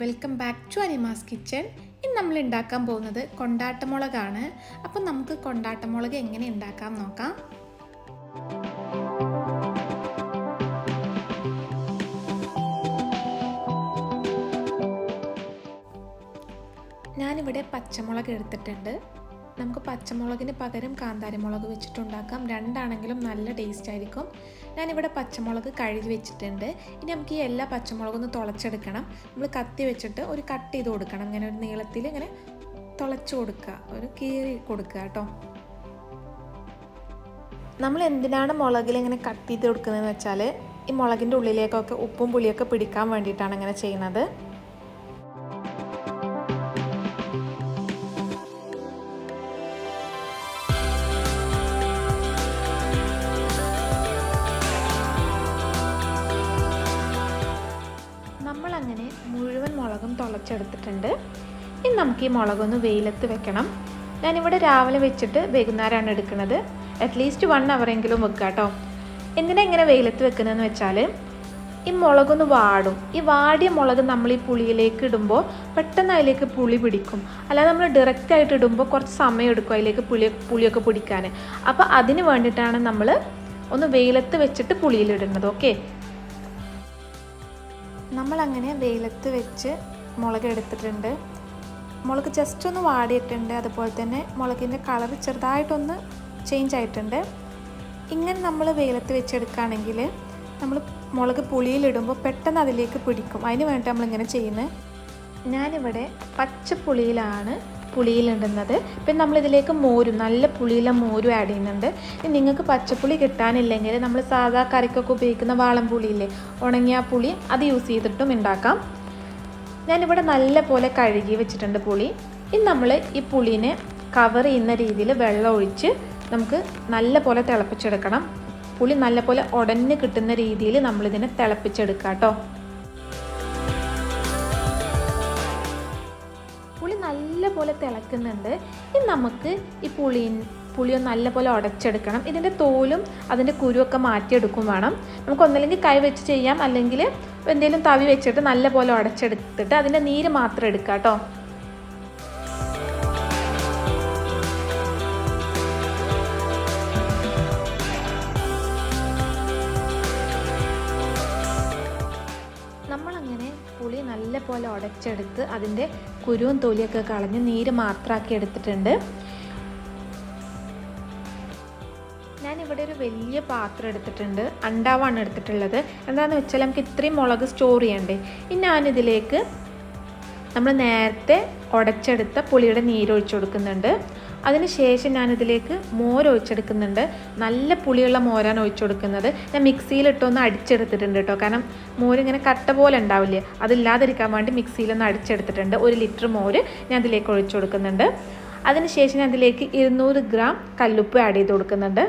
Welcome back to Anima's kitchen ഇന്ന് നമ്മൾ ഉണ്ടാക്കാൻ പോകുന്നത് കൊണ്ടാട്ടമുളകാണ്. അപ്പം നമുക്ക് കൊണ്ടാട്ടമുളക് എങ്ങനെ ഉണ്ടാക്കാം നോക്കാം. ഞാനിവിടെ പച്ചമുളക് എടുത്തിട്ടുണ്ട്. നമുക്ക് പച്ചമുളകിന് പകരം കാന്താരി മുളക് വെച്ചിട്ടുണ്ടാക്കാം. രണ്ടാണെങ്കിലും നല്ല ടേസ്റ്റ് ആയിരിക്കും. ഞാനിവിടെ പച്ചമുളക് കഴുകി വെച്ചിട്ടുണ്ട്. ഇനി നമുക്ക് ഈ എല്ലാ പച്ചമുളകും ഒന്ന് തുളച്ചെടുക്കണം. നമ്മൾ കത്തി വെച്ചിട്ട് ഒരു കട്ട് ചെയ്ത് കൊടുക്കണം. ഇങ്ങനെ ഒരു നീളത്തിൽ ഇങ്ങനെ തുളച്ച് കൊടുക്കുക. ഒരു കീറി കൊടുക്കുക കേട്ടോ. നമ്മൾ എന്തിനാണ് മുളകിൽ ഇങ്ങനെ കട്ട് ചെയ്ത് കൊടുക്കുന്നതെന്ന് വെച്ചാൽ ഈ മുളകിന്റെ ഉള്ളിലേക്കൊക്കെ ഉപ്പും പുളിയൊക്കെ പിടിക്കാൻ വേണ്ടിയിട്ടാണ് ഇങ്ങനെ ചെയ്യുന്നത്. മുളകും തുളച്ചെടുത്തിട്ടുണ്ട് ഇനി നമുക്ക് ഈ മുളകൊന്ന് വെയിലത്ത് വെക്കണം. ഞാനിവിടെ രാവിലെ വെച്ചിട്ട് വൈകുന്നേരമാണ് എടുക്കുന്നത്. അറ്റ്ലീസ്റ്റ് വൺ അവറെങ്കിലും വെക്കുക കേട്ടോ. എന്തിനാ ഇങ്ങനെ വെയിലത്ത് വെക്കുന്നതെന്ന് വെച്ചാൽ ഈ മുളകൊന്ന് വാടും. ഈ വാടിയ മുളക് നമ്മൾ ഈ പുളിയിലേക്ക് ഇടുമ്പോൾ പെട്ടെന്ന് അതിലേക്ക് പുളി പിടിക്കും. അല്ലാതെ നമ്മൾ ഡയറക്റ്റ് ആയിട്ട് ഇടുമ്പോൾ കുറച്ച് സമയം എടുക്കും അതിലേക്ക് പുളി പുളിയൊക്കെ പിടിക്കാൻ അപ്പോൾ അതിന് വേണ്ടിയിട്ടാണ് നമ്മൾ ഒന്ന് വെയിലത്ത് വെച്ചിട്ട് പുളിയിലിടുന്നത്. ഓക്കെ നമ്മളങ്ങനെ വെയിലത്ത് വെച്ച് മുളക് എടുത്തിട്ടുണ്ട്. മുളക് ജസ്റ്റ് ഒന്ന് വാടിയിട്ടുണ്ട്. അതുപോലെ തന്നെ മുളകിന്റെ കളർ ചെറുതായിട്ടൊന്ന് ചേഞ്ച് ആയിട്ടുണ്ട്. ഇങ്ങനെ നമ്മൾ വെയിലത്ത് വെച്ചെടുക്കുകയാണെങ്കിൽ നമ്മൾ മുളക് പുളിയിലിടുമ്പോൾ പെട്ടെന്ന് അതിലേക്ക് പിടിക്കും. അതിന് വേണ്ടി നമ്മളിങ്ങനെ ചെയ്യുന്നത്. ഞാനിവിടെ പച്ചപ്പുളിയിലാണ് പുളിയിലിടുന്നത് പിന്നെ നമ്മളിതിലേക്ക് മോരും നല്ല പുളിയിലെ മോരും ആഡ് ചെയ്യുന്നുണ്ട്. ഇനി നിങ്ങൾക്ക് പച്ചപ്പുളി കിട്ടാനില്ലെങ്കിൽ നമ്മൾ സാധാ കറിക്കൊക്കെ ഉപയോഗിക്കുന്ന വാളം പുളിയില്ലേ ഉണങ്ങിയ പുളി അത് യൂസ് ചെയ്തിട്ടും ഉണ്ടാക്കാം. ഞാനിവിടെ നല്ല പോലെ കഴുകി വെച്ചിട്ടുണ്ട് പുളി. ഇനി നമ്മൾ ഈ പുളിനെ കവർ ചെയ്യുന്ന രീതിയിൽ വെള്ളം ഒഴിച്ച് നമുക്ക് നല്ല പോലെ തിളപ്പിച്ചെടുക്കണം. പുളി നല്ല പോലെ ഉടഞ്ഞ് കിട്ടുന്ന രീതിയിൽ നമ്മളിതിനെ തിളപ്പിച്ചെടുക്കാം കേട്ടോ. പുളി നല്ല പോലെ തിളക്കുന്നുണ്ട്. ഇനി നമുക്ക് ഈ പുളി പുളിയോ നല്ലപോലെ ഉടച്ചെടുക്കണം. ഇതിന്റെ തോലും അതിന്റെ കുരുവൊക്കെ മാറ്റിയെടുക്കും വേണം. നമുക്ക് ഒന്നല്ലെങ്കിൽ കൈ വെച്ച് ചെയ്യാം. അല്ലെങ്കിൽ എന്തെങ്കിലും തവി വെച്ചിട്ട് നല്ലപോലെ ഉടച്ചെടുത്തിട്ട് അതിന്റെ നീര് മാത്രം എടുക്കുക കേട്ടോ. പുളി നല്ലപോലെ ഉടച്ചെടുത്ത് അതിന്റെ കുരുവും തൊലിയൊക്കെ കളഞ്ഞ് നീര് മാത്രമാക്കി എടുത്തിട്ടുണ്ട്. വലിയ പാത്രം എടുത്തിട്ടുണ്ട് അണ്ടാവാണ് എടുത്തിട്ടുള്ളത്. എന്താണെന്ന് വെച്ചാൽ നമുക്ക് ഇത്രയും മുളക് സ്റ്റോർ ചെയ്യണ്ടേ. ഇനി ഞാനിതിലേക്ക് നമ്മൾ നേരത്തെ ഉടച്ചെടുത്ത പുളിയുടെ നീരൊഴിച്ചു കൊടുക്കുന്നുണ്ട്. അതിനുശേഷം ഞാനിതിലേക്ക് മോര് ഒഴിച്ചെടുക്കുന്നുണ്ട് നല്ല പുളിയുള്ള മോരാണ് ഒഴിച്ചു കൊടുക്കുന്നത്. ഞാൻ മിക്സിയിലിട്ടൊന്ന് അടിച്ചെടുത്തിട്ടുണ്ട് കേട്ടോ. കാരണം മോര് ഇങ്ങനെ കട്ട പോലെ ഉണ്ടാവില്ലേ? അതില്ലാതിരിക്കാൻ വേണ്ടി മിക്സിയിലൊന്ന് അടിച്ചെടുത്തിട്ടുണ്ട്. ഒരു ലിറ്റർ മോര് ഞാൻ ഇതിലേക്ക് ഒഴിച്ചു കൊടുക്കുന്നുണ്ട്. അതിനുശേഷം ഞാൻ ഇതിലേക്ക് ഇരുന്നൂറ് ഗ്രാം കല്ലുപ്പ് ആഡ് ചെയ്ത് കൊടുക്കുന്നുണ്ട്.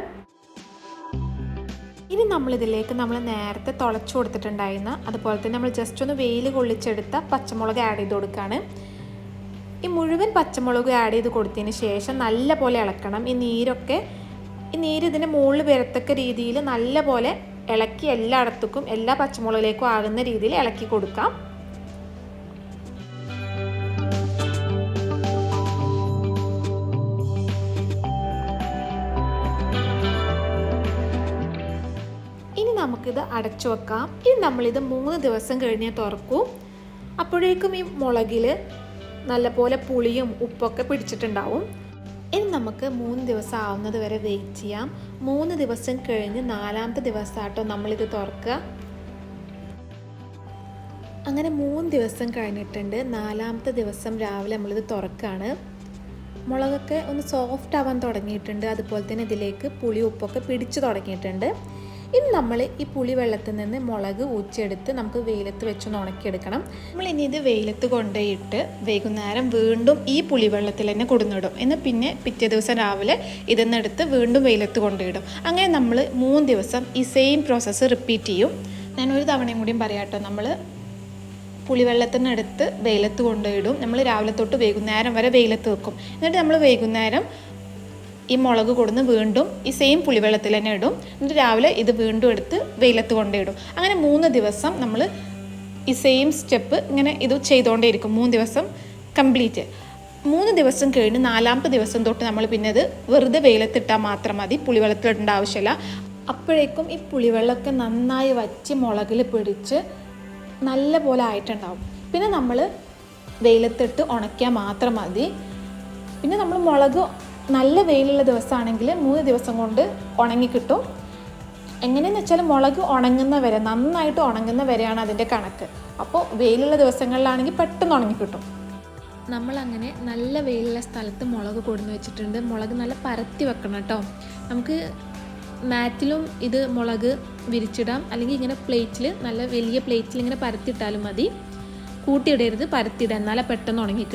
ഇനി നമ്മളിതിലേക്ക് നമ്മൾ നേരത്തെ തുളച്ചു കൊടുത്തിട്ടുണ്ടായിരുന്ന അതുപോലെ തന്നെ നമ്മൾ ജസ്റ്റ് ഒന്ന് വെയിൽ കൊള്ളിച്ചെടുത്ത പച്ചമുളക് ആഡ് ചെയ്ത് കൊടുക്കുകയാണ് ഈ മുഴുവൻ പച്ചമുളക് ആഡ് ചെയ്ത് കൊടുത്തതിന് ശേഷം നല്ല പോലെ ഇളക്കണം. ഈ നീരൊക്കെ ഈ നീര് ഇതിന്റെ മുകളിൽ വരത്തക്ക രീതിയിൽ നല്ല പോലെ ഇളക്കി എല്ലായിടത്തേക്കും എല്ലാ പച്ചമുളകിലേക്കും ആകുന്ന രീതിയിൽ ഇളക്കി കൊടുക്കാം. നമുക്കിത് അടച്ചു വെക്കാം. ഇനി നമ്മളിത് മൂന്ന് ദിവസം കഴിഞ്ഞ് തുറക്കും. അപ്പോഴേക്കും ഈ മുളകിൽ നല്ലപോലെ പുളിയും ഉപ്പൊക്കെ പിടിച്ചിട്ടുണ്ടാവും. ഇനി നമുക്ക് മൂന്ന് ദിവസം ആവുന്നത് വരെ വെയിറ്റ് ചെയ്യാം. മൂന്ന് ദിവസം കഴിഞ്ഞ് നാലാമത്തെ ദിവസമാട്ടോ നമ്മളിത് തുറക്കുക. അങ്ങനെ മൂന്ന് ദിവസം കഴിഞ്ഞിട്ടുണ്ട്. നാലാമത്തെ ദിവസം രാവിലെ നമ്മളിത് തുറക്കുകയാണ്. മുളകൊക്കെ ഒന്ന് സോഫ്റ്റ് ആവാൻ തുടങ്ങിയിട്ടുണ്ട്. അതുപോലെ തന്നെ ഇതിലേക്ക് പുളി ഉപ്പൊക്കെ പിടിച്ചു തുടങ്ങിയിട്ടുണ്ട്. ഇനി നമ്മൾ ഈ പുളി വെള്ളത്തിൽ നിന്ന് മുളക് ഊച്ചെടുത്ത് നമുക്ക് വെയിലത്ത് വെച്ചൊന്ന് ഉണക്കിയെടുക്കണം. നമ്മൾ ഇനി ഇത് വെയിലത്ത് കൊണ്ടുപോയിട്ട് വൈകുന്നേരം വീണ്ടും ഈ പുളി വെള്ളത്തിൽ തന്നെ കൊടുന്നിടും. എന്ന് പിന്നെ പിറ്റേ ദിവസം രാവിലെ ഇതെന്നെടുത്ത് വീണ്ടും വെയിലത്ത് കൊണ്ടുപോയിടും. അങ്ങനെ നമ്മൾ മൂന്ന് ദിവസം ഈ സെയിം പ്രോസസ്സ് റിപ്പീറ്റ് ചെയ്യും. ഞാൻ ഒരു തവണയും കൂടിയും പറയാട്ടോ നമ്മൾ പുളിവെള്ളത്തിനടുത്ത് വെയിലത്ത് കൊണ്ടുപോയിടും. നമ്മൾ രാവിലെ തൊട്ട് വൈകുന്നേരം വരെ വെയിലത്ത് വെക്കും. എന്നിട്ട് നമ്മൾ വൈകുന്നേരം ഈ മുളക് കൊടുന്ന് വീണ്ടും ഈ സെയിം പുളിവെള്ളത്തിൽ തന്നെ ഇടും. എന്നിട്ട് രാവിലെ ഇത് വീണ്ടും എടുത്ത് വെയിലത്ത് കൊണ്ടിടും അങ്ങനെ മൂന്ന് ദിവസം നമ്മൾ ഈ സെയിം സ്റ്റെപ്പ് ഇങ്ങനെ ഇത് ചെയ്തുകൊണ്ടേയിരിക്കും മൂന്ന് ദിവസം കംപ്ലീറ്റ് മൂന്ന് ദിവസം കഴിഞ്ഞ് നാലാമത്തെ ദിവസം തൊട്ട് നമ്മൾ പിന്നെ അത് വെറുതെ വെയിലത്തിട്ടാൽ മാത്രം മതി. പുളിവെള്ളത്തിലിടേണ്ട ആവശ്യമില്ല. അപ്പോഴേക്കും ഈ പുളിവെള്ളമൊക്കെ നന്നായി വച്ച് മുളകിൽ പിടിച്ച് നല്ല പോലെ ആയിട്ടുണ്ടാവും. പിന്നെ നമ്മൾ വെയിലത്തിട്ട് ഉണക്കിയാൽ മാത്രം മതി. പിന്നെ നമ്മൾ മുളക് നല്ല വെയിലുള്ള ദിവസമാണെങ്കിൽ മൂന്ന് ദിവസം കൊണ്ട് ഉണങ്ങി കിട്ടും. എങ്ങനെയെന്ന് വെച്ചാൽ മുളക് ഉണങ്ങുന്ന വരെ നന്നായിട്ട് ഉണങ്ങുന്ന വരെയാണ് അതിന്റെ കണക്ക്. അപ്പോൾ വെയിലുള്ള ദിവസങ്ങളിലാണെങ്കിൽ പെട്ടെന്ന് ഉണങ്ങി കിട്ടും. നമ്മളങ്ങനെ നല്ല വെയിലുള്ള സ്ഥലത്ത് മുളക് കൊടുന്ന് വെച്ചിട്ടുണ്ട്. മുളക് നല്ല പരത്തി വെക്കണം കേട്ടോ. നമുക്ക് മാറ്റിലും ഇത് മുളക് വിരിച്ചിടാം. അല്ലെങ്കിൽ ഇങ്ങനെ പ്ലേറ്റിൽ നല്ല വലിയ പ്ലേറ്റിൽ ഇങ്ങനെ പരത്തിയിട്ടാലും മതി. കൂട്ടിയിടരുത് പരത്തിയിടാം എന്നാലേ പെട്ടെന്ന് ഉണങ്ങി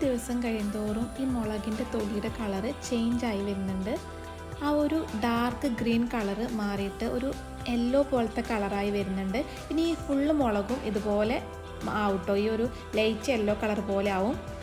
ദിവസം കഴിയുമോറും ഈ മുളകിന്റെ തൊലിയുടെ കളറ് ചേഞ്ച് ആയി വരുന്നുണ്ട്. ആ ഒരു ഡാർക്ക് ഗ്രീൻ കളറ് മാറിയിട്ട് ഒരു യെല്ലോ പോലത്തെ കളറായി വരുന്നുണ്ട്. ഇനി ഈ ഫുള്ള് മുളകും ഇതുപോലെ ആവട്ടോ. ഈ ഒരു ലൈറ്റ് യെല്ലോ കളർ പോലെ ആവും.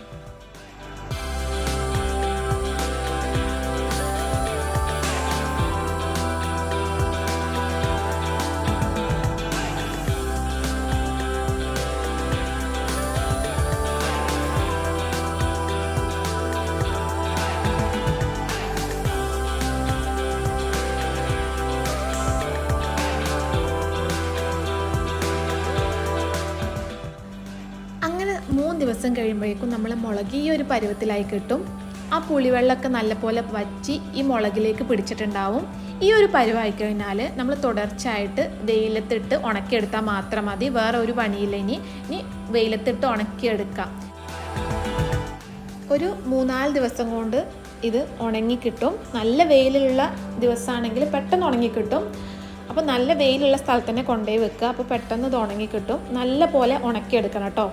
ദിവസം കഴിയുമ്പോഴേക്കും നമ്മൾ മുളക് ഈ ഒരു പരുവത്തിലായി കിട്ടും. ആ പുളിവെള്ളമൊക്കെ നല്ലപോലെ വറ്റി ഈ മുളകിലേക്ക് പിടിച്ചിട്ടുണ്ടാവും. ഈ ഒരു പരുവായി കഴിഞ്ഞാൽ നമ്മൾ തുടർച്ചയായിട്ട് വെയിലത്തിട്ട് ഉണക്കിയെടുത്താൽ മാത്രം മതി. വേറെ ഒരു പണിയില്ല ഇനി. ഇനി വെയിലത്തിട്ട് ഉണക്കിയെടുക്കാം. ഒരു മൂന്നാൽ ദിവസം കൊണ്ട് ഇത് ഉണങ്ങിക്കിട്ടും നല്ല വെയിലുള്ള ദിവസമാണെങ്കിൽ പെട്ടെന്ന് ഉണങ്ങിക്കിട്ടും അപ്പോൾ നല്ല വെയിലുള്ള സ്ഥലത്ത് തന്നെ കൊണ്ടുപോയി വെക്കുക. അപ്പോൾ പെട്ടെന്ന് ഇത് ഉണങ്ങിക്കിട്ടും നല്ല പോലെ ഉണക്കിയെടുക്കണം കേട്ടോ.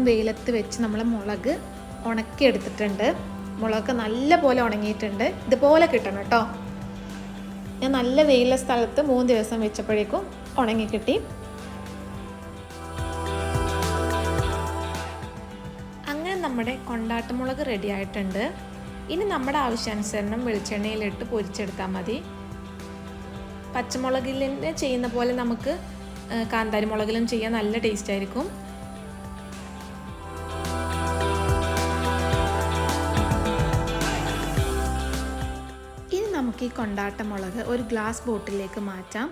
ദിവസം വെയിലത്ത് വെച്ച് നമ്മൾ മുളക് ഉണക്കിയെടുത്തിട്ടുണ്ട്. മുളക് നല്ല പോലെ ഉണങ്ങിയിട്ടുണ്ട്. ഇതുപോലെ കിട്ടണം കേട്ടോ. ഞാൻ നല്ല വെയിലുള്ള സ്ഥലത്ത് മൂന്ന് ദിവസം വെച്ചപ്പോഴേക്കും ഉണങ്ങി കിട്ടി. അങ്ങനെ നമ്മുടെ കൊണ്ടാട്ടമുളക് റെഡി ആയിട്ടുണ്ട്. ഇനി നമ്മുടെ ആവശ്യാനുസരണം വെളിച്ചെണ്ണയിലിട്ട് പൊരിച്ചെടുത്താൽ മതി. പച്ചമുളകിൽ ചെയ്യുന്ന പോലെ നമുക്ക് കാന്താരി മുളകിലും ചെയ്യാൻ നല്ല ടേസ്റ്റ് ആയിരിക്കും. നമുക്ക് ഈ കൊണ്ടാട്ട മുളക് ഒരു ഗ്ലാസ് ബോട്ടിലേക്ക് മാറ്റാം.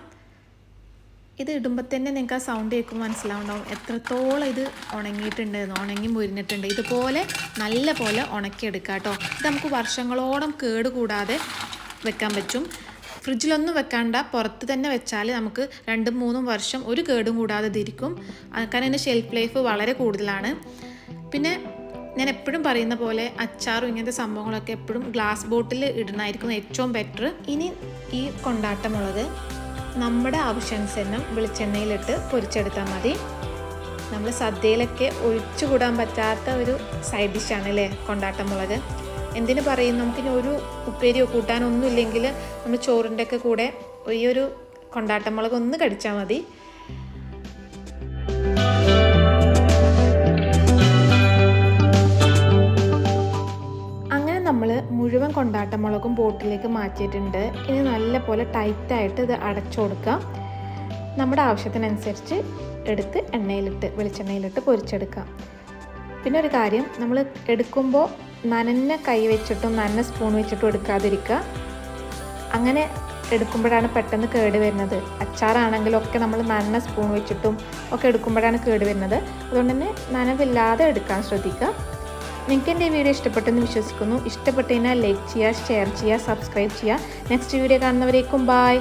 ഇത് ഇടുമ്പോൾ തന്നെ നിങ്ങൾക്ക് ആ സൗണ്ട് കേൾക്കുമ്പോൾ മനസ്സിലാവുണ്ടാവും. എത്രത്തോളം ഇത് ഉണങ്ങിയിട്ടുണ്ട് ഉണങ്ങി മുരിഞ്ഞിട്ടുണ്ട്. ഇതുപോലെ നല്ല പോലെ ഉണക്കിയെടുക്കുക കേട്ടോ. ഇത് നമുക്ക് വർഷങ്ങളോളം കേട് കൂടാതെ വെക്കാൻ പറ്റും. ഫ്രിഡ്ജിലൊന്നും വെക്കാണ്ട. പുറത്ത് തന്നെ വെച്ചാൽ നമുക്ക് രണ്ടും മൂന്നും വർഷം ഒരു കേടും കൂടാതെ ഇതിരിക്കും. കാരണം അതിന്റെ ഷെൽഫ് ലൈഫ് വളരെ കൂടുതലാണ്. പിന്നെ ഞാൻ എപ്പോഴും പറയുന്ന പോലെ അച്ചാറും ഇങ്ങനത്തെ സംഭവങ്ങളൊക്കെ എപ്പോഴും ഗ്ലാസ് ബോട്ടിൽ ഇടുന്നതായിരിക്കും ഏറ്റവും ബെറ്റർ ഇനി ഈ കൊണ്ടാട്ടമുള്ളത് നമ്മുടെ ആവശ്യാനുസരണം വെളിച്ചെണ്ണയിലിട്ട് പൊരിച്ചെടുത്താൽ മതി. നമ്മൾ സദ്യയിലൊക്കെ ഒഴിച്ചുകൂടാൻ പറ്റാത്ത ഒരു സൈഡ് ഡിഷാണ് അല്ലേ കൊണ്ടാട്ടമുള്ളത്. എന്തിനു പറയും? നമുക്കിനി ഒരു ഉപ്പേരിയോ കൂട്ടാനോ ഒന്നും ഇല്ലെങ്കിൽ നമ്മൾ ചോറിന്റെ ഒക്കെ കൂടെ ഈ ഒരു കൊണ്ടാട്ടമുളക് ഒന്ന് കടിച്ചാൽ മതി. നമ്മൾ മുഴുവൻ കൊണ്ടാട്ട മുളകും ബോട്ടിലേക്ക് മാറ്റിയിട്ടുണ്ട്. ഇനി നല്ലപോലെ ടൈറ്റായിട്ട് ഇത് അടച്ചു കൊടുക്കാം നമ്മുടെ ആവശ്യത്തിനനുസരിച്ച് എടുത്ത് എണ്ണയിലിട്ട് വെളിച്ചെണ്ണയിലിട്ട് പൊരിച്ചെടുക്കാം പിന്നെ ഒരു കാര്യം നമ്മൾ എടുക്കുമ്പോൾ നനഞ്ഞ കൈ വെച്ചിട്ടും നനഞ്ഞ സ്പൂൺ വെച്ചിട്ടും എടുക്കാതിരിക്കുക. അങ്ങനെ എടുക്കുമ്പോഴാണ് പെട്ടെന്ന് കേട് വരുന്നത്. അച്ചാറാണെങ്കിലൊക്കെ നമ്മൾ നനഞ്ഞ സ്പൂൺ വെച്ചിട്ടും ഒക്കെ എടുക്കുമ്പോഴാണ് കേട് വരുന്നത്. അതുകൊണ്ട് തന്നെ നനവില്ലാതെ എടുക്കാൻ ശ്രദ്ധിക്കുക. നിങ്ങൾക്ക് എന്റെ വീഡിയോ ഇഷ്ടപ്പെട്ടെന്ന് വിശ്വസിക്കുന്നു ഇഷ്ടപ്പെട്ടതിനാൽ ലൈക്ക് ചെയ്യുക ഷെയർ ചെയ്യുക സബ്സ്ക്രൈബ് ചെയ്യുക. നെക്സ്റ്റ് വീഡിയോ കാണുന്നവരേക്കും ബായ്